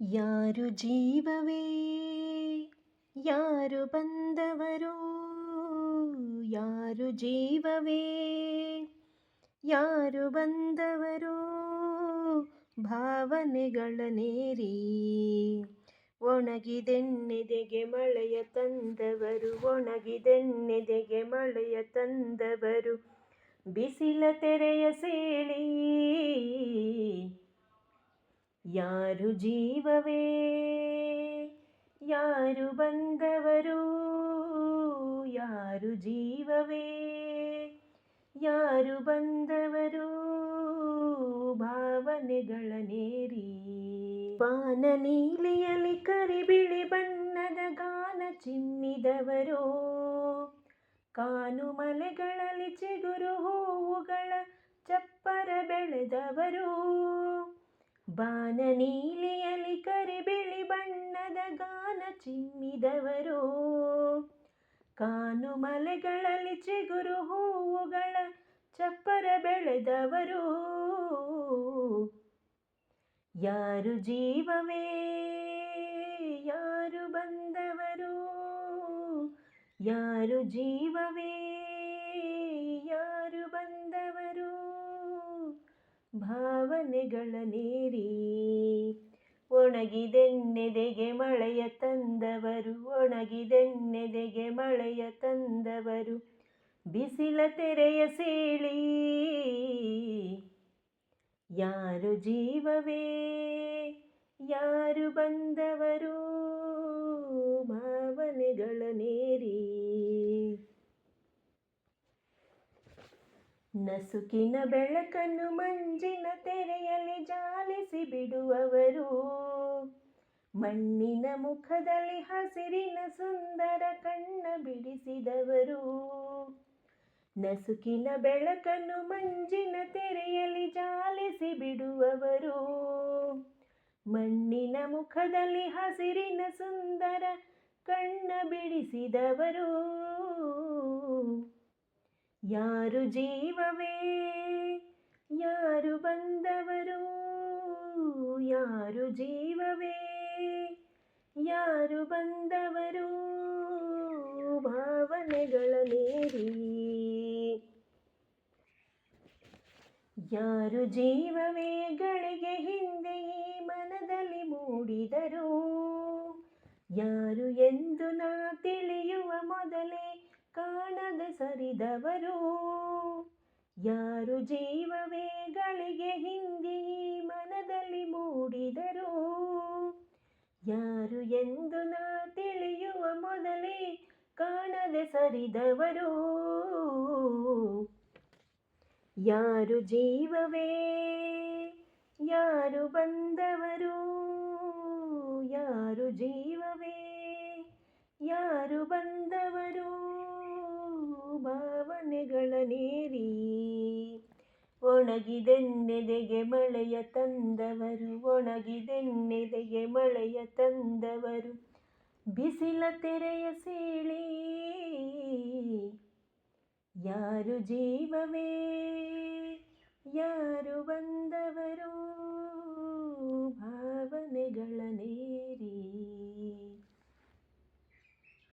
ಯಾರು ಜೀವವೇ? ಯಾರು ಬಂದವರು? ಯಾರು ಜೀವವೇ? ಯಾರು ಬಂದವರು? ಭಾವನೆಗಳ ನೇರಿ. ಒಣಗಿದೆನ್ನೆದೆಗೆ ಮಳೆಯ ತಂದವರು ಒಣಗಿದೆನ್ನೆದೆಗೆ ಮಳೆಯ ತಂದವರು. ಬಿಸಿಲ ತೆರೆಯ ಸೇಳಿ. ಯಾರು ಜೀವವೇ? ಯಾರು ಬಂದವರು? ಯಾರು ಜೀವವೇ? ಯಾರು ಬಂದವರು? ಭಾವನೆಗಳ ನೇರಿ. ಪಾನ ನೀಲಿಯಲಿ ಕರಿಬಿಳಿ ಬಣ್ಣದ ಗಾನ ಚಿಮ್ಮಿದವರು. ಕಾನು ಮಲೆಗಳಲ್ಲಿ ಚಿಗುರು ಹೂವುಗಳ ಚಪ್ಪರ ಬೆಳೆದವರು. ಬಾನ ನೀಲಿಯಲಿ ಕರಿಬಿಳಿ ಬಣ್ಣದ ಗಾನ ಚಿಮ್ಮಿದವರು. ಕಾನು ಮಲೆಗಳಲ್ಲಿ ಚಿಗುರು ಹೂವುಗಳ ಚಪ್ಪರ ಬೆಳೆದವರು. ಯಾರು ಜೀವವೇ? ಯಾರು ಬಂದವರು? ಯಾರು ಜೀವವೇ? ಯಾರು ಬಂದವರು? ಭಾವನೆಗಳ ನೀರಿ. ಒಣಗಿದೆನ್ನೆದೆಗೆ ಮಳೆಯ ತಂದವರು ಒಣಗಿದೆನ್ನೆದೆಗೆ ಮಳೆಯ ತಂದವರು, ಬಿಸಿಲ ತೆರೆಯ ಸೀಳಿ. ಯಾರು ಜೀವವೇ? ಯಾರು ಬಂದವರು? ನಸುಕಿನ ಬೆಳಕನ್ನು ಮಂಜಿನ ತೆರೆಯಲ್ಲಿ ಜಾಲಿಸಿ ಬಿಡುವವರು. ಮಣ್ಣಿನ ಮುಖದಲ್ಲಿ ಹಸಿರಿನ ಸುಂದರ ಕಣ್ಣ ಬಿಡಿಸಿದವರು. ನಸುಕಿನ ಬೆಳಕನ್ನು ಮಂಜಿನ ತೆರೆಯಲ್ಲಿ ಜಾಲಿಸಿ ಬಿಡುವವರು. ಮಣ್ಣಿನ ಮುಖದಲ್ಲಿ ಹಸಿರಿನ ಸುಂದರ ಕಣ್ಣ ಬಿಡಿಸಿದವರು. ಯಾರು ಜೀವವೇ? ಯಾರು ಬಂದವರು? ಯಾರು ಜೀವವೇ? ಯಾರು ಬಂದವರು? ಭಾವನೆಗಳ ನೀರಿ ಯಾರು ಜೀವವೇ? ಗಳಿಗೆ ಹಿಂದೆ ಈ ಮನದಲ್ಲಿ ಮೂಡಿದರು. ಯಾರು ಎಂದು ನಾ ತಿಳಿಯುವ ಮೊದಲೇ ಕಾಣದೆ ಸರಿದವರು. ಯಾರು ಜೀವವೇಗಳಿಗೆ ಗಳಿಗೆ ಹಿಂದೆ ಮನದಲ್ಲಿ ಮೂಡಿದರು. ಯಾರು ಎಂದು ನಾ ತಿಳಿಯುವ ಮೊದಲೇ ಕಾಣದೆ ಸರಿದವರು. ಯಾರು ಜೀವವೇ, ಯಾರು ಬಂದವರು. ಯಾರು ಜೀವವೇ, ಯಾರು ಬಂದವರು. ಒಣಗಿದೆನ್ನೆದೆಗೆ ಮಳೆಯ ತಂದವರು ಒಣಗಿದೆನ್ನೆದೆಗೆ ಮಳೆಯ ತಂದವರು. ಬಿಸಿಲ ತೆರೆಯ ಸೀಳಿ ಯಾರು ಜೀವವೇ ಯಾರು ಬಂದ